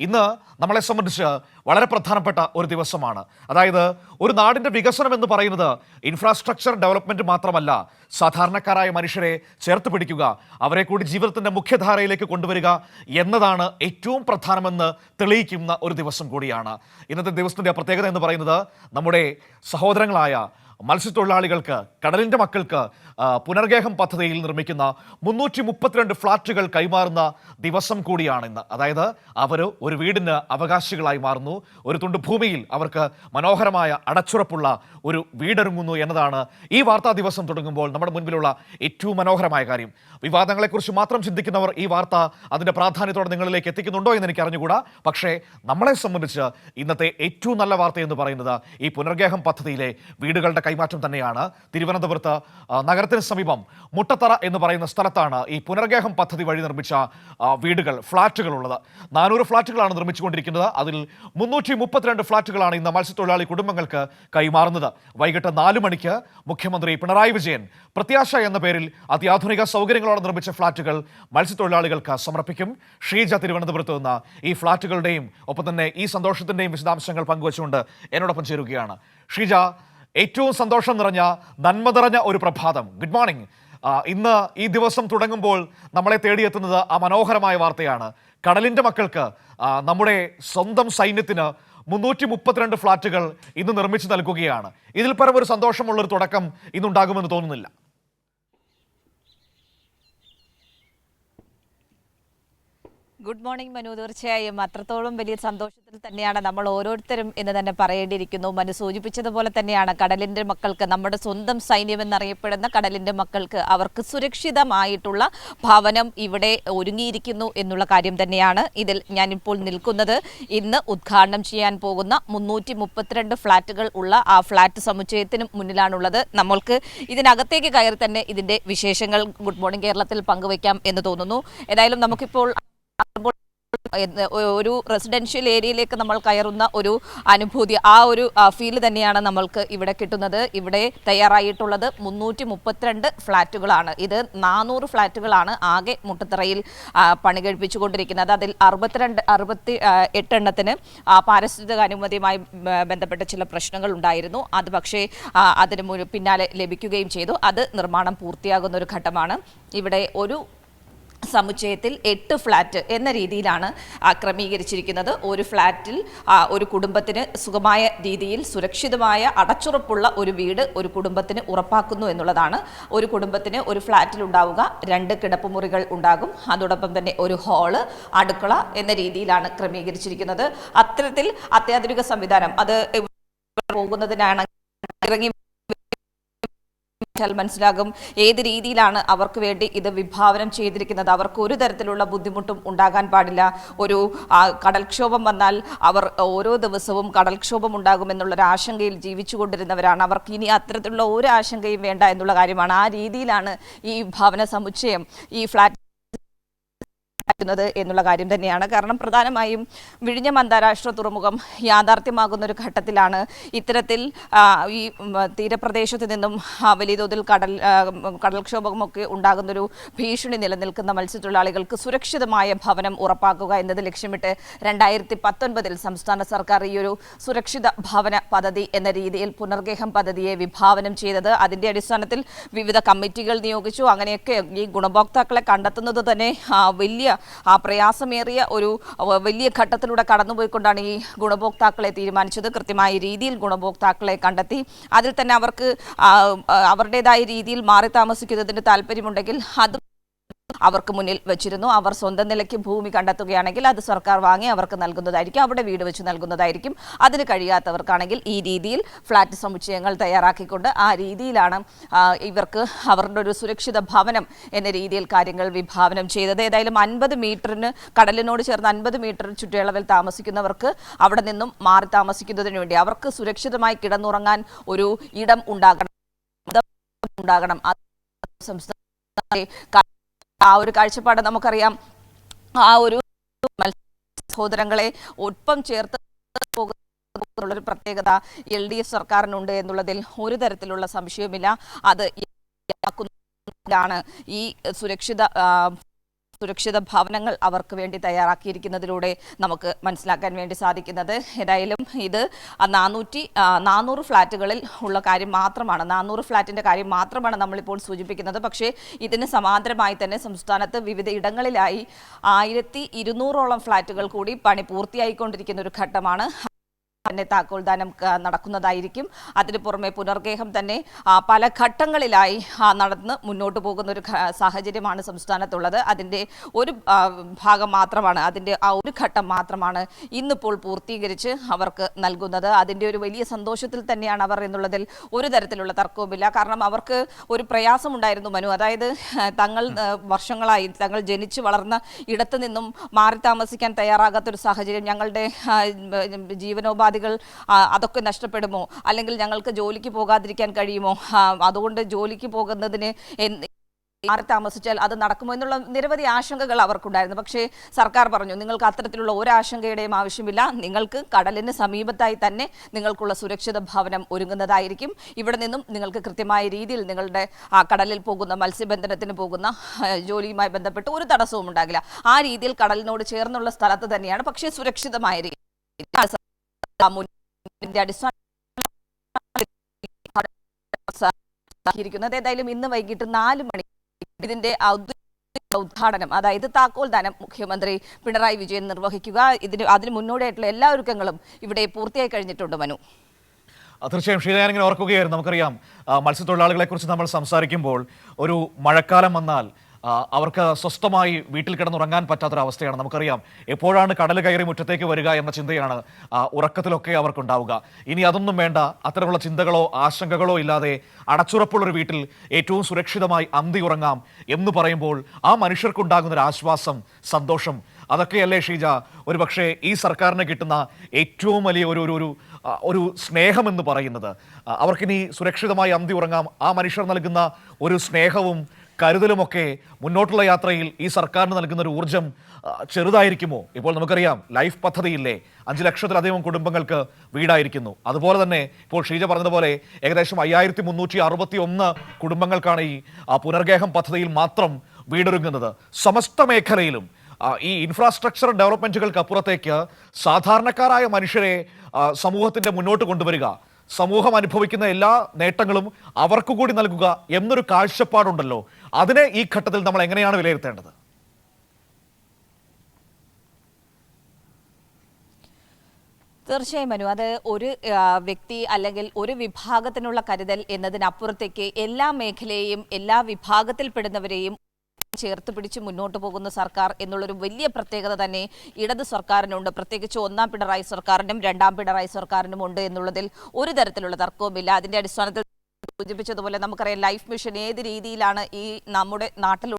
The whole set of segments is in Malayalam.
ഇന്ന് നമ്മളെ സംബന്ധിച്ച് വളരെ പ്രധാനപ്പെട്ട ഒരു ദിവസമാണ്. അതായത് ഒരു നാടിന്റെ വികസനം എന്ന് പറയുന്നത് ഇൻഫ്രാസ്ട്രക്ചർ ഡെവലപ്മെന്റ് മാത്രമല്ല സാധാരണക്കാരായ മനുഷ്യരെ ചേർത്ത് പിടിക്കുക അവരെ കൂടി ജീവിതത്തിന്റെ മുഖ്യധാരയിലേക്ക് കൊണ്ടുവരിക എന്നതാണ് ഏറ്റവും പ്രധാനമെന്ന് തെളിയിക്കുന്ന ഒരു ദിവസം കൂടിയാണ്. ഇന്നത്തെ ദിവസത്തിന്റെ പ്രത്യേകത എന്ന് പറയുന്നത് നമ്മുടെ സഹോദരങ്ങളായ മത്സ്യത്തൊഴിലാളികൾക്ക് കടലിന്റെ മക്കൾക്ക് പുനർഗേഹം പദ്ധതിയിൽ നിർമ്മിക്കുന്ന മുന്നൂറ്റി മുപ്പത്തിരണ്ട് ഫ്ളാറ്റുകൾ കൈമാറുന്ന ദിവസം കൂടിയാണ് ഇന്ന്. അതായത് അവർ ഒരു വീടിന് അവകാശികളായി മാറുന്നു. ഒരു തുണ്ട് ഭൂമിയിൽ അവർക്ക് മനോഹരമായ അടച്ചുറപ്പുള്ള ഒരു വീടൊരുങ്ങുന്നു എന്നതാണ് ഈ വാർത്താ ദിവസം തുടങ്ങുമ്പോൾ നമ്മുടെ മുൻപിലുള്ള ഏറ്റവും മനോഹരമായ കാര്യം. വിവാദങ്ങളെക്കുറിച്ച് മാത്രം ചിന്തിക്കുന്നവർ ഈ വാർത്ത അതിന്റെ പ്രാധാന്യത്തോടെ നിങ്ങളിലേക്ക് എത്തിക്കുന്നുണ്ടോ എന്ന് എനിക്ക് അറിഞ്ഞുകൂടാ പക്ഷേ നമ്മളെ സംബന്ധിച്ച് ഇന്നത്തെ ഏറ്റവും നല്ല വാർത്ത എന്ന് പറയുന്നത് ഈ പുനർഗേഹം പദ്ധതിയിലെ വീടുകളുടെ കൈമാറ്റം തന്നെയാണ്. തിരുവനന്തപുരത്ത് നഗരത്തിന് സമീപം മുട്ടത്തറ എന്ന് പറയുന്ന സ്ഥലത്താണ് ഈ പുനർഗേഹം പദ്ധതി വഴി നിർമ്മിച്ച വീടുകൾ ഫ്ളാറ്റുകൾ ഉള്ളത് നാനൂറ് ഫ്ളാറ്റുകളാണ് നിർമ്മിച്ചുകൊണ്ടിരിക്കുന്നത്. അതിൽ മുന്നൂറ്റി മുപ്പത്തിരണ്ട് ഫ്ളാറ്റുകളാണ് ഇന്ന് മത്സ്യത്തൊഴിലാളി കുടുംബങ്ങൾക്ക് കൈമാറുന്നത്. വൈകിട്ട് നാല് മണിക്ക് മുഖ്യമന്ത്രി പിണറായി വിജയൻ പ്രത്യാശ എന്ന പേരിൽ അത്യാധുനിക സൗകര്യങ്ങളോടെ നിർമ്മിച്ച ഫ്ളാറ്റുകൾ മത്സ്യത്തൊഴിലാളികൾക്ക് സമർപ്പിക്കും. ഷീജ തിരുവനന്തപുരത്ത് നിന്ന് ഈ ഫ്ളാറ്റുകളുടെയും ഒപ്പം തന്നെ ഈ സന്തോഷത്തിന്റെയും വിശദാംശങ്ങൾ പങ്കുവച്ചുകൊണ്ട് എന്നോടൊപ്പം ചേരുകയാണ്. ഷീജ ഏറ്റവും സന്തോഷം നിറഞ്ഞ നന്മ നിറഞ്ഞ ഒരു പ്രഭാതം. ഗുഡ് മോർണിംഗ് ഇന്ന് ഈ ദിവസം തുടങ്ങുമ്പോൾ നമ്മളെ തേടിയെത്തുന്നത് ആ മനോഹരമായ വാർത്തയാണ്. കടലിന്റെ മക്കൾക്ക് നമ്മുടെ സ്വന്തം സൈന്യത്തിന് മുന്നൂറ്റി മുപ്പത്തിരണ്ട് ഫ്ളാറ്റുകൾ ഇന്ന് നിർമ്മിച്ചു നൽകുകയാണ്. ഇതിൽ പരം ഒരു സന്തോഷമുള്ള ഒരു തുടക്കം ഇന്നുണ്ടാകുമെന്ന് തോന്നുന്നില്ല. Good morning Manu. തീർച്ചയായും അത്രത്തോളം വലിയ സന്തോഷത്തിൽ തന്നെയാണ് നമ്മൾ ഓരോരുത്തരും എന്ന് തന്നെ പറയേണ്ടിയിരിക്കുന്നു. മനു സൂചിപ്പിച്ചതുപോലെ തന്നെയാണ് കടലിന്റെ മക്കൾക്ക് നമ്മുടെ സ്വന്തം സൈന്യം എന്നറിയപ്പെടുന്ന കടലിന്റെ മക്കൾക്ക് അവർക്ക് സുരക്ഷിതമായിട്ടുള്ള ഭവനം ഇവിടെ ഒരുങ്ങിയിരിക്കുന്നു എന്നുള്ള കാര്യം തന്നെയാണ് ഇതിൽ ഞാനിപ്പോൾ നിൽക്കുന്നത്. ഇന്ന് ഉദ്ഘാടനം ചെയ്യാൻ പോകുന്ന മുന്നൂറ്റി മുപ്പത്തിരണ്ട് ഫ്ളാറ്റുകൾ ഉള്ള ആ ഫ്ളാറ്റ് സമുച്ചയത്തിന് മുന്നിലാണുള്ളത്. നമ്മൾക്ക് ഇതിനകത്തേക്ക് കയറി തന്നെ ഇതിന്റെ വിശേഷങ്ങൾ ഗുഡ് മോർണിംഗ് കേരളത്തിൽ പങ്കുവയ്ക്കാം എന്ന് തോന്നുന്നു. ഏതായാലും നമുക്കിപ്പോൾ ഒരു റെസിഡൻഷ്യൽ ഏരിയയിലേക്ക് നമ്മൾ കയറുന്ന ഒരു അനുഭൂതി ആ ഒരു ഫീൽ തന്നെയാണ് നമ്മൾക്ക് ഇവിടെ കിട്ടുന്നത്. ഇവിടെ തയ്യാറായിട്ടുള്ളത് മുന്നൂറ്റി മുപ്പത്തിരണ്ട് ഫ്ലാറ്റുകളാണ്. ഇത് നാനൂറ് ഫ്ലാറ്റുകളാണ് ആകെ മുട്ടത്തറയിൽ പണി കഴിപ്പിച്ചുകൊണ്ടിരിക്കുന്നത്. അതിൽ അറുപത്തിരണ്ട് അറുപത്തി എട്ടെണ്ണത്തിന് പാരിസ്ഥിതിക അനുമതിയുമായി ബന്ധപ്പെട്ട ചില പ്രശ്നങ്ങൾ ഉണ്ടായിരുന്നു. അത് പക്ഷേ അതിന് പിന്നാലെ ലഭിക്കുകയും ചെയ്തു. അത് നിർമ്മാണം പൂർത്തിയാകുന്ന ഒരു ഘട്ടമാണ്. ഇവിടെ ഒരു സമുച്ചയത്തിൽ എട്ട് ഫ്ലാറ്റ് എന്ന രീതിയിലാണ് ക്രമീകരിച്ചിരിക്കുന്നത്. ഒരു ഫ്ലാറ്റിൽ ഒരു കുടുംബത്തിന് സുഖമായ രീതിയിൽ സുരക്ഷിതമായ അടച്ചുറപ്പുള്ള ഒരു വീട് ഒരു കുടുംബത്തിന് ഉറപ്പാക്കുന്നു എന്നുള്ളതാണ്. ഒരു കുടുംബത്തിന് ഒരു ഫ്ലാറ്റിൽ ഉണ്ടാവുക രണ്ട് കിടപ്പുമുറികൾ ഉണ്ടാകും. അതോടൊപ്പം തന്നെ ഒരു ഹാൾ അടുക്കള എന്ന രീതിയിലാണ് ക്രമീകരിച്ചിരിക്കുന്നത്. അത്തരത്തിൽ അത്യാധുനിക സംവിധാനം അത് പോകുന്നതിനാണ് ഇറങ്ങി വെച്ചാൽ മനസ്സിലാകും. ഏത് രീതിയിലാണ് അവർക്ക് വേണ്ടി ഇത് വിഭാവനം ചെയ്തിരിക്കുന്നത്? അവർക്ക് ഒരു തരത്തിലുള്ള ബുദ്ധിമുട്ടും ഉണ്ടാകാൻ പാടില്ല. ഒരു കടൽക്ഷോഭം വന്നാൽ അവർ ഓരോ ദിവസവും കടൽക്ഷോഭം ഉണ്ടാകുമെന്നുള്ളൊരു ആശങ്കയിൽ ജീവിച്ചുകൊണ്ടിരുന്നവരാണ്. അവർക്ക് ഇനി അത്തരത്തിലുള്ള ഒരു ആശങ്കയും വേണ്ട എന്നുള്ള കാര്യമാണ്. ആ രീതിയിലാണ് ഈ ഭവന സമുച്ചയം ഈ ഫ്ലാറ്റ് ുന്നത് എന്നുള്ള കാര്യം തന്നെയാണ്. കാരണം പ്രധാനമായും വിഴിഞ്ഞം അന്താരാഷ്ട്ര തുറമുഖം യാഥാർത്ഥ്യമാകുന്ന ഒരു ഘട്ടത്തിലാണ് ഇത്തരത്തിൽ ഈ തീരപ്രദേശത്ത് നിന്നും വലിയ തോതിൽ കടൽ കടൽക്ഷോഭമൊക്കെ ഉണ്ടാകുന്നൊരു ഭീഷണി നിലനിൽക്കുന്ന മത്സ്യത്തൊഴിലാളികൾക്ക് സുരക്ഷിതമായ ഭവനം ഉറപ്പാക്കുക എന്നത് ലക്ഷ്യമിട്ട് രണ്ടായിരത്തി പത്തൊൻപതിൽ സംസ്ഥാന സർക്കാർ ഈ ഒരു സുരക്ഷിത ഭവന പദ്ധതി എന്ന രീതിയിൽ പുനർഗേഹം പദ്ധതിയെ വിഭാവനം ചെയ്തത്. അതിന്റെ അടിസ്ഥാനത്തിൽ വിവിധ കമ്മിറ്റികൾ നിയോഗിച്ചു. അങ്ങനെയൊക്കെ ഈ ഗുണഭോക്താക്കളെ കണ്ടെത്തുന്നത് തന്നെ വലിയ ആ പ്രയാസമേറിയ ഒരു വലിയ ഘട്ടത്തിലൂടെ കടന്നുപോയിക്കൊണ്ടാണ് ഈ ഗുണഭോക്താക്കളെ തീരുമാനിച്ചത്. കൃത്യമായ രീതിയിൽ ഗുണഭോക്താക്കളെ കണ്ടെത്തി. അതിൽ തന്നെ അവർക്ക് അവരുടേതായ രീതിയിൽ മാറി താമസിക്കുന്നതിന് താല്പര്യമുണ്ടെങ്കിൽ അത് അവർക്ക് മുന്നിൽ വെച്ചിരുന്നു. അവർ സ്വന്തം നിലയ്ക്ക് ഭൂമി കണ്ടെത്തുകയാണെങ്കിൽ അത് സർക്കാർ വാങ്ങി അവർക്ക് നൽകുന്നതായിരിക്കും. അവിടെ വീട് വെച്ച് നൽകുന്നതായിരിക്കും. അതിന് കഴിയാത്തവർക്കാണെങ്കിൽ ഈ രീതിയിൽ ഫ്ലാറ്റ് സമുച്ചയങ്ങൾ തയ്യാറാക്കിക്കൊണ്ട് ആ രീതിയിലാണ് ഇവർക്ക് അവരുടെ ഒരു സുരക്ഷിത ഭവനം എന്ന രീതിയിൽ കാര്യങ്ങൾ വിഭാവനം ചെയ്തത്. ഏതായാലും അൻപത് മീറ്ററിന് കടലിനോട് ചേർന്ന് അൻപത് മീറ്റർ ചുറ്റളവിൽ താമസിക്കുന്നവർക്ക് അവിടെ നിന്നും മാറി താമസിക്കുന്നതിന് വേണ്ടി അവർക്ക് സുരക്ഷിതമായി കിടന്നുറങ്ങാൻ ഒരു ഇടം ഉണ്ടാകണം. ഉണ്ടാകണം. സംസ്ഥാന ആ ഒരു കാഴ്ചപ്പാട് നമുക്കറിയാം. ആ ഒരു സഹോദരങ്ങളെ ഒപ്പം ചേർത്ത് ഒരു പ്രത്യേകത എൽ ഡി എഫ് സർക്കാരിനുണ്ട് എന്നുള്ളതിൽ ഒരു തരത്തിലുള്ള സംശയവുമില്ല. അത് ഈ സുരക്ഷിത സുരക്ഷിത ഭവനങ്ങൾ അവർക്ക് വേണ്ടി തയ്യാറാക്കിയിരിക്കുന്നതിലൂടെ നമുക്ക് മനസ്സിലാക്കാൻ വേണ്ടി സാധിക്കുന്നത്. ഏതായാലും ഇത് നാനൂറ്റി നാനൂറ് ഫ്ലാറ്റുകളിൽ ഉള്ള കാര്യം മാത്രമാണ്. നാനൂറ് ഫ്ലാറ്റിന്റെ കാര്യം മാത്രമാണ് നമ്മളിപ്പോൾ സൂചിപ്പിക്കുന്നത്. പക്ഷേ ഇതിന് സമാന്തരമായി തന്നെ സംസ്ഥാനത്ത് വിവിധ ഇടങ്ങളിലായി ആയിരത്തി ഇരുന്നൂറോളം ഫ്ലാറ്റുകൾ കൂടി പണി പൂർത്തിയായിക്കൊണ്ടിരിക്കുന്ന ഒരു ഘട്ടമാണ്. തന്നെ താക്കോൽദാനം നടക്കുന്നതായിരിക്കും. അതിന് പുറമെ പുനർഗേഹം തന്നെ പല ഘട്ടങ്ങളിലായി നടന്ന് മുന്നോട്ട് പോകുന്ന ഒരു സാഹചര്യമാണ് സംസ്ഥാനത്തുള്ളത്. അതിന്റെ ഒരു ഭാഗം മാത്രമാണ് അതിന്റെ ആ ഒരു ഘട്ടം മാത്രമാണ് ഇന്നിപ്പോൾ പൂർത്തീകരിച്ച് അവർക്ക് നൽകുന്നത്. അതിന്റെ ഒരു വലിയ സന്തോഷത്തിൽ തന്നെയാണ് അവർ എന്നുള്ളതിൽ ഒരു തരത്തിലുള്ള തർക്കവുമില്ല. കാരണം അവർക്ക് ഒരു പ്രയാസമുണ്ടായിരുന്നു മനു. അതായത് തങ്ങൾ വർഷങ്ങളായി തങ്ങൾ ജനിച്ചു വളർന്ന ഇടത്തു നിന്നും മാറി താമസിക്കാൻ തയ്യാറാകാത്തൊരു സാഹചര്യം ഞങ്ങളുടെ ആ, ജീവനോപാധികൾ ആ, അതൊക്കെ നഷ്ടപ്പെടുമോ? അല്ലെങ്കിൽ ഞങ്ങൾക്ക് ജോലിക്ക് പോകാതിരിക്കാൻ കഴിയുമോ? അതുകൊണ്ട് ജോലിക്ക് പോകുന്നതിന് മാറി താമസിച്ചാൽ അത് നടക്കുമോ എന്നുള്ള നിരവധി ആശങ്കകൾ അവർക്കുണ്ടായിരുന്നു. പക്ഷേ സർക്കാർ പറഞ്ഞു നിങ്ങൾക്ക് അത്തരത്തിലുള്ള ഒരു ആശങ്കയുടെയും ആവശ്യമില്ല. നിങ്ങൾക്ക് കടലിന് സമീപത്തായി തന്നെ നിങ്ങൾക്കുള്ള സുരക്ഷിത ഭവനം ഒരുങ്ങുന്നതായിരിക്കും. ഇവിടെ നിന്നും നിങ്ങൾക്ക് കൃത്യമായ രീതിയിൽ നിങ്ങളുടെ കടലിൽ പോകുന്ന മത്സ്യബന്ധനത്തിന് പോകുന്ന ജോലിയുമായി ബന്ധപ്പെട്ട് ഒരു തടസ്സവും ഉണ്ടാകില്ല ആ രീതിയിൽ കടലിനോട് ചേർന്നുള്ള സ്ഥലത്ത് തന്നെയാണ്. പക്ഷേ സുരക്ഷിതമായ മുന്നിന്റെ അടിസ്ഥാന ഏതായാലും ഇന്ന് വൈകിട്ട് നാല് മണി ഇതിന്റെ ഉദ്ഘാടനം അതായത് താക്കോൽ ദാനം മുഖ്യമന്ത്രി പിണറായി വിജയൻ നിർവഹിക്കുക. ഇതിന് അതിന് മുന്നോടിയായിട്ടുള്ള എല്ലാ ഒരുക്കങ്ങളും ഇവിടെ പൂർത്തിയായി കഴിഞ്ഞിട്ടുണ്ട് മനു. തീർച്ചയായും ഷീല ഞാനിങ്ങനെ ഓർക്കുകയായിരുന്നു. നമുക്കറിയാം ആ, മത്സ്യത്തൊഴിലാളികളെ കുറിച്ച് നമ്മൾ സംസാരിക്കുമ്പോൾ ഒരു മഴക്കാലം വന്നാൽ അവർക്ക് സ്വസ്ഥമായി വീട്ടിൽ കിടന്നുറങ്ങാൻ പറ്റാത്തൊരവസ്ഥയാണ്. നമുക്കറിയാം എപ്പോഴാണ് കടൽ കയറി മുറ്റത്തേക്ക് വരിക എന്ന ചിന്തയാണ് ഉറക്കത്തിലൊക്കെ അവർക്കുണ്ടാവുക. ഇനി അതൊന്നും വേണ്ട. അത്തരമുള്ള ചിന്തകളോ ആശങ്കകളോ ഇല്ലാതെ അടച്ചുറപ്പുള്ളൊരു വീട്ടിൽ ഏറ്റവും സുരക്ഷിതമായി അന്തി ഉറങ്ങാം എന്ന് പറയുമ്പോൾ ആ മനുഷ്യർക്കുണ്ടാകുന്ന ഒരു ആശ്വാസം സന്തോഷം അതൊക്കെയല്ലേ ഷീജ? ഒരു പക്ഷേ ഈ സർക്കാരിന് കിട്ടുന്ന ഏറ്റവും വലിയ ഒരു ഒരു ഒരു സ്നേഹമെന്ന് പറയുന്നത്. അവർക്കിനി സുരക്ഷിതമായി അന്തി ഉറങ്ങാം. ആ മനുഷ്യർ നൽകുന്ന ഒരു സ്നേഹവും കരുതലുമൊക്കെ മുന്നോട്ടുള്ള യാത്രയിൽ ഈ സർക്കാരിന് നൽകുന്ന ഒരു ഊർജം ചെറുതായിരിക്കുമോ? ഇപ്പോൾ നമുക്കറിയാം ലൈഫ് പദ്ധതിയില്ലേ അഞ്ച് ലക്ഷത്തിലധികം കുടുംബങ്ങൾക്ക് വീടായിരിക്കുന്നു. അതുപോലെ തന്നെ ഇപ്പോൾ ഷീജ പറഞ്ഞതുപോലെ ഏകദേശം അയ്യായിരത്തി മുന്നൂറ്റി അറുപത്തി ഒന്ന് കുടുംബങ്ങൾക്കാണ് ഈ പുനർഗേഹം പദ്ധതിയിൽ മാത്രം വീടൊരുങ്ങുന്നത്. സമസ്ത മേഖലയിലും ഈ ഇൻഫ്രാസ്ട്രക്ചർ ഡെവലപ്മെന്റുകൾക്ക് അപ്പുറത്തേക്ക് സാധാരണക്കാരായ മനുഷ്യരെ സമൂഹത്തിന്റെ മുന്നോട്ട് കൊണ്ടുവരിക സമൂഹം അനുഭവിക്കുന്ന എല്ലാ നേട്ടങ്ങളും അവർക്ക് കൂടി നൽകുക എന്നൊരു കാഴ്ചപ്പാടുണ്ടല്ലോ. അതിനെ ഈ ഘട്ടത്തിൽ നമ്മൾ എങ്ങനെയാണ് വിലയിരുത്തേണ്ടത്? തീർച്ചയായും മനു. അത് ഒരു വ്യക്തി അല്ലെങ്കിൽ ഒരു വിഭാഗത്തിനുള്ള കരുതൽ എന്നതിനപ്പുറത്തേക്ക് എല്ലാ മേഖലയെയും എല്ലാ വിഭാഗത്തിൽപ്പെടുന്നവരെയും ചേർത്ത് പിടിച്ച് മുന്നോട്ട് പോകുന്ന സർക്കാർ എന്നുള്ളൊരു വലിയ പ്രത്യേകത തന്നെ ഇടത് സർക്കാരിനുണ്ട്. പ്രത്യേകിച്ച് ഒന്നാം പിണറായി സർക്കാരിനും രണ്ടാം പിണറായി സർക്കാരിനും ഉണ്ട് എന്നുള്ളതിൽ ഒരു തരത്തിലുള്ള തർക്കവുമില്ല. അതിന്റെ അടിസ്ഥാനത്തിൽ സൂചിപ്പിച്ചതുപോലെ നമുക്കറിയാം ലൈഫ് മിഷൻ ഏത് രീതിയിലാണ് ഈ നമ്മുടെ നാട്ടിൽ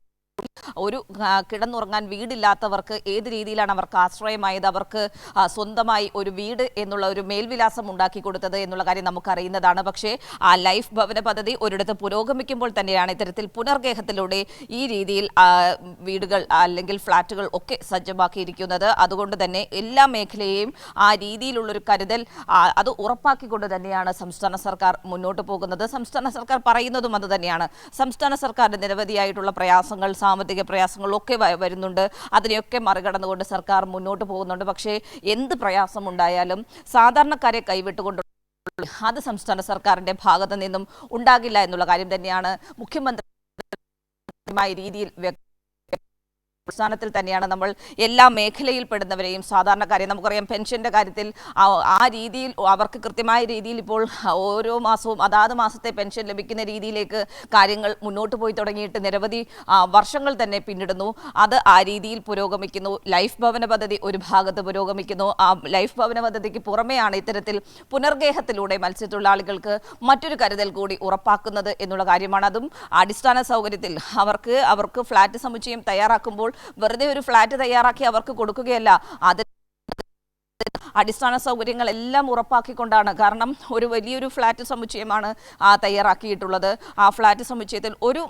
ഒരു കിടന്നുറങ്ങാൻ വീടില്ലാത്തവർക്ക് ഏത് രീതിയിലാണ് അവർക്ക് ആശ്രയമായത്? അവർക്ക് സ്വന്തമായി ഒരു വീട് എന്നുള്ള ഒരു മേൽവിലാസം ഉണ്ടാക്കി കൊടുത്തത് എന്നുള്ള കാര്യം നമുക്കറിയുന്നതാണ്. പക്ഷേ ആ ലൈഫ് ഭവന പദ്ധതി ഒരിടത്ത് പുരോഗമിക്കുമ്പോൾ തന്നെയാണ് ഇത്തരത്തിൽ പുനർഗേഹത്തിലൂടെ ഈ രീതിയിൽ വീടുകൾ അല്ലെങ്കിൽ ഫ്ളാറ്റുകൾ ഒക്കെ സജ്ജമാക്കിയിരിക്കുന്നത്. അതുകൊണ്ട് തന്നെ എല്ലാ മേഖലയെയും ആ രീതിയിലുള്ളൊരു കരുതൽ അത് ഉറപ്പാക്കിക്കൊണ്ട് തന്നെയാണ് സംസ്ഥാന സർക്കാർ മുന്നോട്ട് പോകുന്നത്. സംസ്ഥാന സർക്കാർ പറയുന്നതും അത് തന്നെയാണ്. സംസ്ഥാന സർക്കാരിന്റെ നിരവധിയായിട്ടുള്ള പ്രയാസങ്ങൾ സാമ്പത്തിക പ്രയാസങ്ങളൊക്കെ വരുന്നുണ്ട്. അതിനെയൊക്കെ മറികടന്നുകൊണ്ട് സർക്കാർ മുന്നോട്ട് പോകുന്നുണ്ട്. പക്ഷേ എന്ത് പ്രയാസം പ്രയാസമുണ്ടായാലും സാധാരണക്കാരെ കൈവിട്ടുകൊണ്ട് അത് സംസ്ഥാന സർക്കാരിന്റെ ഭാഗത്ത് നിന്നും ഉണ്ടാകില്ല എന്നുള്ള കാര്യം തന്നെയാണ് മുഖ്യമന്ത്രി രീതിയിൽ വ്യക്ത അടിസ്ഥാനത്തിൽ തന്നെയാണ് നമ്മൾ എല്ലാ മേഖലയിൽ പെടുന്നവരെയും സാധാരണക്കാരെ നമുക്കറിയാം പെൻഷന്റെ കാര്യത്തിൽ ആ- രീതിയിൽ അവർക്ക് കൃത്യമായ രീതിയിൽ ഇപ്പോൾ ഓരോ മാസവും അതാത് മാസത്തെ പെൻഷൻ ലഭിക്കുന്ന രീതിയിലേക്ക് കാര്യങ്ങൾ മുന്നോട്ട് പോയി തുടങ്ങിയിട്ട് നിരവധി വർഷങ്ങൾ തന്നെ പിന്നിടുന്നു. അത് ആ രീതിയിൽ പുരോഗമിക്കുന്നു. ലൈഫ് ഭവന പദ്ധതി ഒരു ഭാഗത്ത് പുരോഗമിക്കുന്നു. ആ ലൈഫ് ഭവന പദ്ധതിക്ക് പുറമെയാണ് ഇത്തരത്തിൽ പുനർഗേഹത്തിലൂടെ മത്സ്യത്തൊഴിലാളികൾക്ക് മറ്റൊരു കരുതൽ കൂടി ഉറപ്പാക്കുന്നത് എന്നുള്ള കാര്യമാണ്. അതും അടിസ്ഥാന സൗകര്യത്തിൽ അവർക്ക് അവർക്ക് ഫ്ലാറ്റ് സമുച്ചയം തയ്യാറാക്കുമ്പോൾ വെറുതെ ഒരു ഫ്ലാറ്റ് തയ്യാറാക്കി അവർക്ക് കൊടുക്കുകയല്ല. അത് അടിസ്ഥാന സൗകര്യങ്ങൾ എല്ലാം ഉറപ്പാക്കിക്കൊണ്ടാണ്. കാരണം ഒരു വലിയൊരു ഫ്ലാറ്റ് സമുച്ചയമാണ് തയ്യാറാക്കിയിട്ടുള്ളത്. ആ ഫ്ലാറ്റ് സമുച്ചയത്തിൽ ഒരു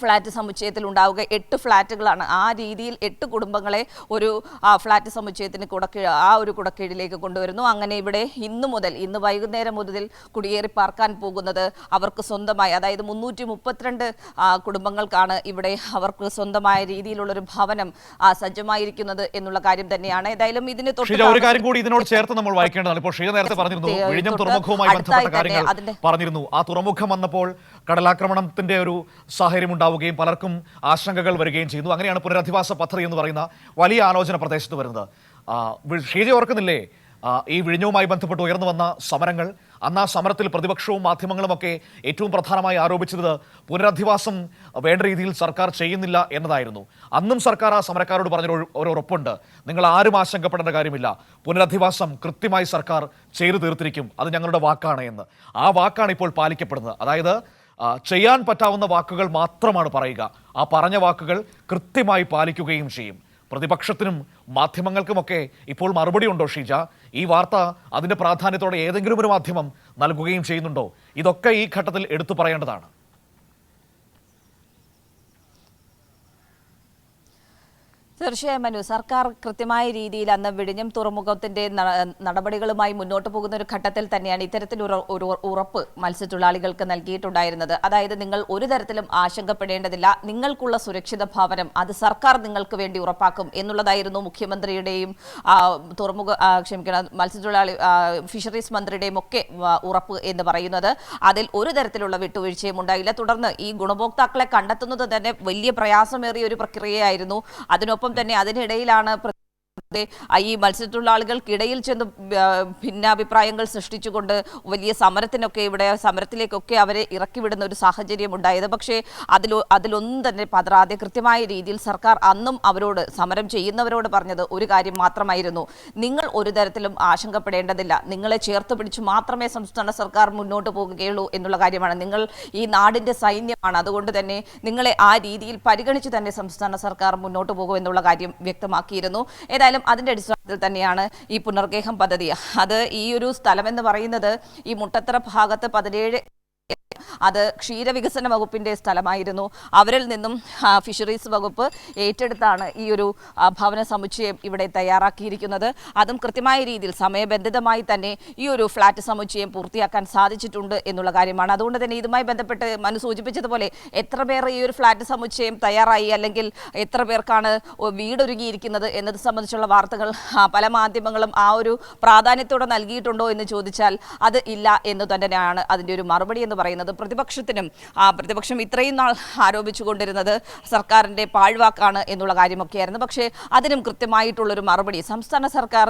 ഫ്ലാറ്റ് സമുച്ചയത്തിൽ ഉണ്ടാവുക എട്ട് ഫ്ലാറ്റുകളാണ്. ആ രീതിയിൽ എട്ട് കുടുംബങ്ങളെ ഒരു ആ, ഫ്ലാറ്റ് സമുച്ചയത്തിന് കുടക്കീഴ് ആ ഒരു കുടക്കീഴിലേക്ക് കൊണ്ടുവരുന്നു. അങ്ങനെ ഇവിടെ ഇന്നു മുതൽ ഇന്ന് വൈകുന്നേരം മുതൽ കുടിയേറി പാർക്കാൻ പോകുന്നത് അവർക്ക് സ്വന്തമായി അതായത് മുന്നൂറ്റി മുപ്പത്തിരണ്ട് കുടുംബങ്ങൾക്കാണ് ഇവിടെ അവർക്ക് സ്വന്തമായ രീതിയിലുള്ളൊരു ഭവനം സജ്ജമായിരിക്കുന്നത് എന്നുള്ള കാര്യം തന്നെയാണ്. ഏതായാലും ഇതിന് തൊട്ട് ഒരു കാര്യം കൂടി ഇതിനോട് ചേർത്ത് നമ്മൾ വായിക്കേണ്ടതാണ്. ഇപ്പോൾ ഷീജ നേരത്തെ പറഞ്ഞിരുന്നു വിഴിഞ്ഞം തുറമുഖവുമായി ബന്ധപ്പെട്ട കാര്യങ്ങൾ പറഞ്ഞിരുന്നു. ആ തുറമുഖം വന്നപ്പോൾ കടലാക്രമണത്തിന്റെ ഒരു സാഹചര്യം ഉണ്ടാവുകയും പലർക്കും ആശങ്കകൾ വരികയും ചെയ്യുന്നു. അങ്ങനെയാണ് പുനരധിവാസ പദ്ധതി എന്ന് പറയുന്ന വലിയ ആലോചന പ്രദേശത്ത് വരുന്നത്. ഷീജ ഓർക്കുന്നില്ലേ? ഈ വിഴിഞ്ഞവുമായി ബന്ധപ്പെട്ട് ഉയർന്നു വന്ന സമരങ്ങൾ അന്ന് ആ സമരത്തിൽ പ്രതിപക്ഷവും മാധ്യമങ്ങളുമൊക്കെ ഏറ്റവും പ്രധാനമായി ആരോപിച്ചത് പുനരധിവാസം വേണ്ട രീതിയിൽ സർക്കാർ ചെയ്യുന്നില്ല എന്നതായിരുന്നു. അന്നും സർക്കാർ ആ സമരക്കാരോട് പറഞ്ഞൊരു ഒരു- ഉറപ്പുണ്ട്. നിങ്ങൾ ആരും ആശങ്കപ്പെടേണ്ട കാര്യമില്ല. പുനരധിവാസം കൃത്യമായി സർക്കാർ ചെയ്തു തീർത്തിരിക്കും. അത് ഞങ്ങളുടെ വാക്കാണ് എന്ന്. ആ വാക്കാണ് ഇപ്പോൾ പാലിക്കപ്പെടുന്നത്. അതായത് ചെയ്യാൻ പറ്റാവുന്ന വാക്കുകൾ മാത്രമാണ് പറയുക. ആ പറഞ്ഞ വാക്കുകൾ കൃത്യമായി പാലിക്കുകയും ചെയ്യും. പ്രതിപക്ഷത്തിനും മാധ്യമങ്ങൾക്കുമൊക്കെ ഇപ്പോൾ മറുപടി ഉണ്ടോ ഷീജ? ഈ വാർത്ത അതിന്റെ പ്രാധാന്യത്തോടെ ഏതെങ്കിലും ഒരു മാധ്യമം നൽകുകയും ചെയ്യുന്നുണ്ടോ? ഇതൊക്കെ ഈ ഘട്ടത്തിൽ എടുത്തു പറയേണ്ടതാണ്. തീർച്ചയായും മനു. സർക്കാർ കൃത്യമായ രീതിയിൽ അന്ന് വിഴിഞ്ഞം തുറമുഖത്തിന്റെ നടപടികളുമായി മുന്നോട്ട് പോകുന്ന ഒരു ഘട്ടത്തിൽ തന്നെയാണ് ഇത്തരത്തിൽ ഒരു ഉറപ്പ് മത്സ്യത്തൊഴിലാളികൾക്ക് നൽകിയിട്ടുണ്ടായിരുന്നത്. അതായത് നിങ്ങൾ ഒരു തരത്തിലും ആശങ്കപ്പെടേണ്ടതില്ല. നിങ്ങൾക്കുള്ള സുരക്ഷിത ഭവനം അത് സർക്കാർ നിങ്ങൾക്ക് വേണ്ടി ഉറപ്പാക്കും എന്നുള്ളതായിരുന്നു മുഖ്യമന്ത്രിയുടെയും തുറമുഖ ക്ഷമിക്കണം മത്സ്യത്തൊഴിലാളി ഫിഷറീസ് മന്ത്രിയുടെയും ഒക്കെ ഉറപ്പ് എന്ന് പറയുന്നത്. അതിൽ ഒരു തരത്തിലുള്ള വിട്ടുവീഴ്ചയും ഉണ്ടായില്ല. തുടർന്ന് ഈ ഗുണഭോക്താക്കളെ കണ്ടെത്തുന്നത് തന്നെ വലിയ പ്രയാസമേറിയ ഒരു പ്രക്രിയയായിരുന്നു. അതിനൊപ്പം തന്നെ അതിനിടയിലാണ് ഈ മത്സ്യത്തൊഴിലാളികൾക്കിടയിൽ ചെന്ന് ഭിന്നാഭിപ്രായങ്ങൾ സൃഷ്ടിച്ചുകൊണ്ട് വലിയ സമരത്തിനൊക്കെ ഇവിടെ സമരത്തിലേക്കൊക്കെ അവരെ ഇറക്കിവിടുന്ന ഒരു സാഹചര്യം ഉണ്ടായത്. പക്ഷേ അതിൽ അതിലൊന്നും തന്നെ പതറാതെ കൃത്യമായ രീതിയിൽ സർക്കാർ അന്നും അവരോട് സമരം ചെയ്യുന്നവരോട് പറഞ്ഞത് ഒരു കാര്യം മാത്രമായിരുന്നു. നിങ്ങൾ ഒരു തരത്തിലും ആശങ്കപ്പെടേണ്ടതില്ല. നിങ്ങളെ ചേർത്ത് പിടിച്ച് മാത്രമേ സംസ്ഥാന സർക്കാർ മുന്നോട്ട് പോകുകയുള്ളൂ എന്നുള്ള കാര്യമാണ്. നിങ്ങൾ ഈ നാടിന്റെ സൈന്യമാണ്. അതുകൊണ്ട് തന്നെ നിങ്ങളെ ആ രീതിയിൽ പരിഗണിച്ച് തന്നെ സംസ്ഥാന സർക്കാർ മുന്നോട്ട് പോകും എന്നുള്ള കാര്യം വ്യക്തമാക്കിയിരുന്നു. ഏതായാലും അതിന്റെ അടിസ്ഥാനത്തിൽ തന്നെയാണ് ഈ പുനർഗേഹം പദ്ധതി. അത് ഈ ഒരു സ്ഥലം എന്ന് പറയുന്നത് ഈ മുട്ടത്തറ ഭാഗത്ത് പതിനേഴ് അത് ക്ഷീരവികസന വകുപ്പിന്റെ സ്ഥലമായിരുന്നു. അവരിൽ നിന്നും ഫിഷറീസ് വകുപ്പ് ഏറ്റെടുത്താണ് ഈ ഒരു ഭവന സമുച്ചയം ഇവിടെ തയ്യാറാക്കിയിരിക്കുന്നത്. അതും കൃത്യമായ രീതിയിൽ സമയബന്ധിതമായി തന്നെ ഈ ഒരു ഫ്ലാറ്റ് സമുച്ചയം പൂർത്തിയാക്കാൻ സാധിച്ചിട്ടുണ്ട് എന്നുള്ള കാര്യമാണ്. അതുകൊണ്ട് തന്നെ ഇതുമായി ബന്ധപ്പെട്ട് മനു സൂചിപ്പിച്ചതുപോലെ എത്ര പേർ ഈ ഒരു ഫ്ലാറ്റ് സമുച്ചയം തയ്യാറായി അല്ലെങ്കിൽ എത്ര പേർക്കാണ് വീടൊരുങ്ങിയിരിക്കുന്നത് എന്നത് സംബന്ധിച്ചുള്ള വാർത്തകൾ പല മാധ്യമങ്ങളും ആ ഒരു പ്രാധാന്യത്തോടെ നൽകിയിട്ടുണ്ടോ എന്ന് ചോദിച്ചാൽ അത് ഇല്ല എന്ന് തന്നെയാണ് അതിന്റെ ഒരു മറുപടി എന്ന് പറയുന്നത്. പ്രതിപക്ഷത്തിനും ആ പ്രതിപക്ഷം ഇത്രയും നാൾ ആരോപിച്ചുകൊണ്ടിരുന്നത് സർക്കാരിന്റെ പാഴ്വാക്കാണ് എന്നുള്ള കാര്യമൊക്കെയായിരുന്നു. പക്ഷേ അതിനും കൃത്യമായിട്ടുള്ളൊരു മറുപടി സംസ്ഥാന സർക്കാർ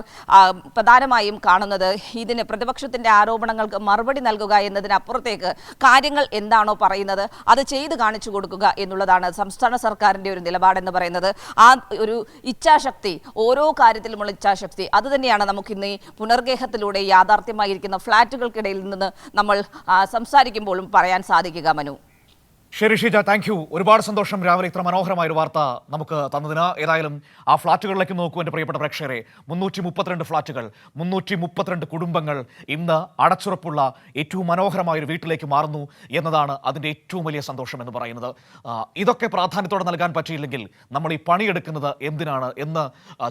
പ്രധാനമായും കാണുന്നത് ഇതിന് പ്രതിപക്ഷത്തിന്റെ ആരോപണങ്ങൾക്ക് മറുപടി നൽകുക എന്നതിനപ്പുറത്തേക്ക് കാര്യങ്ങൾ എന്താണോ പറയുന്നത് അത് ചെയ്ത് കാണിച്ചു കൊടുക്കുക എന്നുള്ളതാണ് സംസ്ഥാന സർക്കാരിന്റെ ഒരു നിലപാടെന്ന് പറയുന്നത്. ആ ഒരു ഇച്ഛാശക്തി ഓരോ കാര്യത്തിലുമുള്ള ഇച്ഛാശക്തി അത് തന്നെയാണ് നമുക്കിന്ന് ഈ പുനർഗേഹത്തിലൂടെ യാഥാർത്ഥ്യമായിരിക്കുന്ന ഫ്ളാറ്റുകൾക്കിടയിൽ നിന്ന് നമ്മൾ ആ, സംസാരിക്കുമ്പോഴും പറയാൻ സാധിക്കുക മനു. ശരി ഷീജ താങ്ക് യു ഒരുപാട് സന്തോഷം. രാവിലെ ഇത്ര മനോഹരമായ ഒരു വാർത്ത നമുക്ക് തന്നതിന്. ഏതായാലും ആ ഫ്ളാറ്റുകളിലേക്ക് നോക്കൂ എന്റെ പ്രിയപ്പെട്ട പ്രേക്ഷകരെ. മുന്നൂറ്റി മുപ്പത്തിരണ്ട് ഫ്ളാറ്റുകൾ മുന്നൂറ്റി മുപ്പത്തിരണ്ട് കുടുംബങ്ങൾ ഇന്ന് അടച്ചുറപ്പുള്ള ഏറ്റവും മനോഹരമായ ഒരു വീട്ടിലേക്ക് മാറുന്നു എന്നതാണ് അതിന്റെ ഏറ്റവും വലിയ സന്തോഷം എന്ന് പറയുന്നത്. ഇതൊക്കെ പ്രാധാന്യത്തോടെ നൽകാൻ പറ്റിയില്ലെങ്കിൽ നമ്മൾ ഈ പണിയെടുക്കുന്നത് എന്തിനാണ് എന്ന്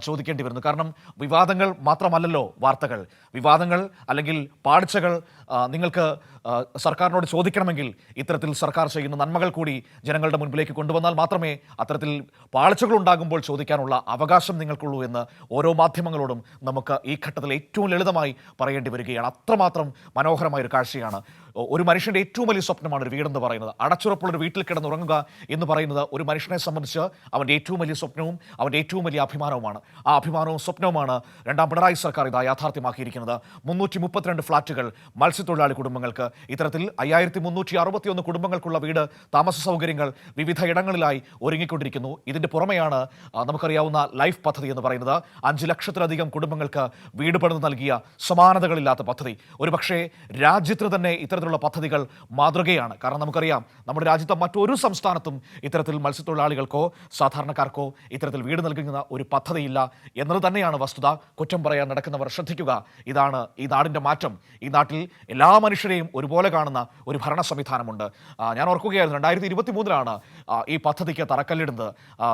ചോദിക്കേണ്ടി വരുന്നു. കാരണം വിവാദങ്ങൾ മാത്രമല്ലല്ലോ വാർത്തകൾ. വിവാദങ്ങൾ അല്ലെങ്കിൽ പാഴ്ചകൾ ആ, നിങ്ങൾക്ക് സർക്കാരിനോട് ചോദിക്കണമെങ്കിൽ ഇത്തരത്തിൽ സർക്കാർ ചെയ്യുന്ന നന്മകൾ കൂടി ജനങ്ങളുടെ മുൻപിലേക്ക് കൊണ്ടുവന്നാൽ മാത്രമേ അത്തരത്തിൽ പാളിച്ചകൾ ഉണ്ടാകുമ്പോൾ ചോദിക്കാനുള്ള അവകാശം നിങ്ങൾക്കുള്ളൂ എന്ന് ഓരോ മാധ്യമങ്ങളോടും നമുക്ക് ഈ ഘട്ടത്തിൽ ഏറ്റവും ലളിതമായി പറയേണ്ടി വരികയാണ്. അത്രമാത്രം മനോഹരമായ ഒരു കാഴ്ചയാണ് ഒരു മനുഷ്യന്റെ ഏറ്റവും വലിയ സ്വപ്നമാണ് ഒരു വീടെന്ന് പറയുന്നത്. അടച്ചുറപ്പുള്ളൊരു വീട്ടിൽ കിടന്നുറങ്ങുക എന്ന് പറയുന്നത് ഒരു മനുഷ്യനെ സംബന്ധിച്ച് അവന്റെ ഏറ്റവും വലിയ സ്വപ്നവും അവന്റെ ഏറ്റവും വലിയ അഭിമാനവുമാണ്. ആ അഭിമാനവും സ്വപ്നവുമാണ് രണ്ടാം പിണറായി സർക്കാർ ഇതാ യാഥാർത്ഥ്യമാക്കിയിരിക്കുന്നത്. മുന്നൂറ്റി മുപ്പത്തിരണ്ട് ഫ്ളാറ്റുകൾ മത്സ്യത്തൊഴിലാളി കുടുംബങ്ങൾക്ക്. ഇത്തരത്തിൽ അയ്യായിരത്തി മുന്നൂറ്റി അറുപത്തിയൊന്ന് കുടുംബങ്ങൾക്കുള്ള വീട് താമസ സൗകര്യങ്ങൾ വിവിധ ഇടങ്ങളിലായി ഒരുങ്ങിക്കൊണ്ടിരിക്കുന്നു. ഇതിന്റെ പുറമെയാണ് നമുക്കറിയാവുന്ന ലൈഫ് പദ്ധതി എന്ന് പറയുന്നത്. അഞ്ച് ലക്ഷത്തിലധികം കുടുംബങ്ങൾക്ക് വീട് പണിത് നൽകിയ സമാനതകളില്ലാത്ത പദ്ധതി. ഒരുപക്ഷേ രാജ്യത്തിന് തന്നെ ഇത്തരത്തിലുള്ള പദ്ധതികൾ മാതൃകയാണ്. കാരണം നമുക്കറിയാം നമ്മുടെ രാജ്യത്തെ മറ്റൊരു സംസ്ഥാനത്തും ഇത്തരത്തിൽ മത്സ്യത്തൊഴിലാളികൾക്കോ സാധാരണക്കാർക്കോ ഇത്തരത്തിൽ വീട് നൽകുന്ന ഒരു പദ്ധതിയില്ല എന്നത് തന്നെയാണ് വസ്തുത. കുറ്റം പറയാൻ നടക്കുന്നവർ ശ്രദ്ധിക്കുക. ഇതാണ് ഈ നാടിന്റെ മാറ്റം. ഈ നാട്ടിൽ എല്ലാ മനുഷ്യരെയും ഒരുപോലെ കാണുന്ന ഒരു ഭരണ സംവിധാനമുണ്ട് ഞാൻ ഓർക്കുകയായിരുന്നു രണ്ടായിരത്തി ഇരുപത്തി മൂന്നിലാണ് ഈ പദ്ധതിക്ക് തറക്കല്ലിടുന്നത്.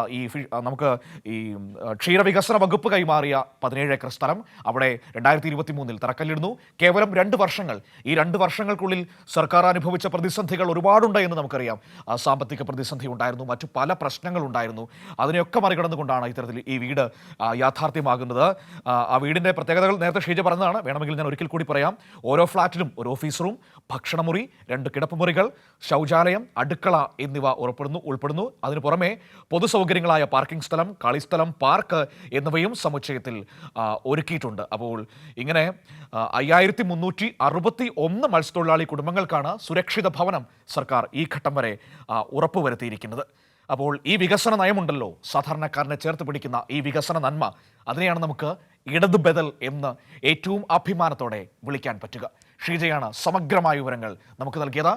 ഈ നമുക്ക് ഈ ക്ഷീരവികസന വകുപ്പ് കൈമാറിയ പതിനേഴ് ഏക്കർ സ്ഥലം അവിടെ രണ്ടായിരത്തി ഇരുപത്തി മൂന്നിൽ തറക്കല്ലിടുന്നു. കേവലം രണ്ട് വർഷങ്ങൾ. ഈ രണ്ട് വർഷങ്ങൾക്കുള്ളിൽ സർക്കാർ അനുഭവിച്ച പ്രതിസന്ധികൾ ഒരുപാടുണ്ട് എന്ന് നമുക്കറിയാം. സാമ്പത്തിക പ്രതിസന്ധി ഉണ്ടായിരുന്നു. മറ്റു പല പ്രശ്നങ്ങളുണ്ടായിരുന്നു അതിനെയൊക്കെ മറികടന്നുകൊണ്ടാണ് ഇത്തരത്തിൽ ഈ വീട് യാഥാർത്ഥ്യമാകുന്നത്. ആ, വീടിന്റെ പ്രത്യേകതകൾ നേരത്തെ ഷീജ പറഞ്ഞതാണ്. വേണമെങ്കിൽ ഞാൻ ഒരിക്കൽ കൂടി പറയാം. ഓരോ ഫ്ളാറ്റിലും ഒരു ഓഫീസ് റൂം ഭക്ഷണമുറി രണ്ട് കിടപ്പുമുറികൾ ശൗചാലയം അടുക്കള എന്നിവ ഉറപ്പെടുന്നു ഉൾപ്പെടുന്നു. അതിനു പുറമെ പൊതുസൗകര്യങ്ങളായ പാർക്കിംഗ് സ്ഥലം കളിസ്ഥലം പാർക്ക് എന്നിവയും സമുച്ചയത്തിൽ ഒരുക്കിയിട്ടുണ്ട്. അപ്പോൾ ഇങ്ങനെ അയ്യായിരത്തി മുന്നൂറ്റി അറുപത്തി ഒന്ന് മത്സ്യത്തൊഴിലാളി കുടുംബങ്ങൾക്കാണ് സുരക്ഷിത ഭവനം സർക്കാർ ഈ ഘട്ടം വരെ ഉറപ്പുവരുത്തിയിരിക്കുന്നത്. അപ്പോൾ ഈ വികസന നയമുണ്ടല്ലോ സാധാരണക്കാരനെ ചേർത്ത് പിടിക്കുന്ന ഈ വികസന നന്മ അതിനെയാണ് നമുക്ക് ഇടതു ബദൽ എന്ന് ഏറ്റവും അഭിമാനത്തോടെ വിളിക്കാൻ പറ്റുക. ഷീജയാണ് സമഗ്രമായ വിവരങ്ങൾ. നമുക്ക് നൽകിയത്